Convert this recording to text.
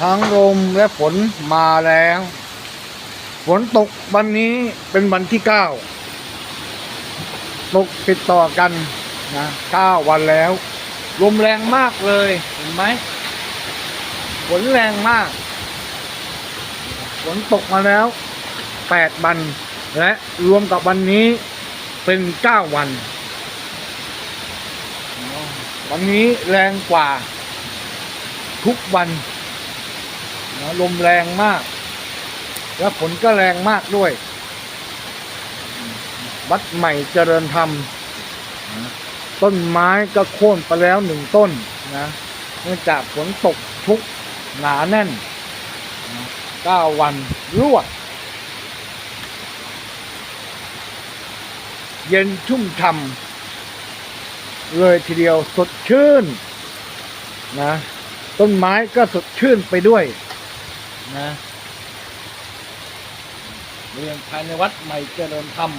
ทั้งลมและฝนมาแล้ว ฝนตกวันนี้เป็นวันที่เก้าตกติดต่อกันนะเก้าวันแล้ว ลมแรงมากเลย เห็นไหมฝนแรงมาก ฝนตกมาแล้วแปดวัน และรวมกับวันนี้เป็นเก้าวัน วันนี้แรงกว่าทุกวัน นะลมแรงมาก และฝนก็แรงมากด้วย วัดใหม่เจริญธรรมนะต้นไม้ก็โค่นไปแล้วหนึ่งต้นนะเนื่องจากฝนตกชุกหนาแน่นเก้าวันรวด เย็นชุ่มช่ำเลยทีเดียวสดชื่นนะต้นไม้ก็สดชื่นไปด้วย นะเรียนภายในวัดใหม่เจริญธรรม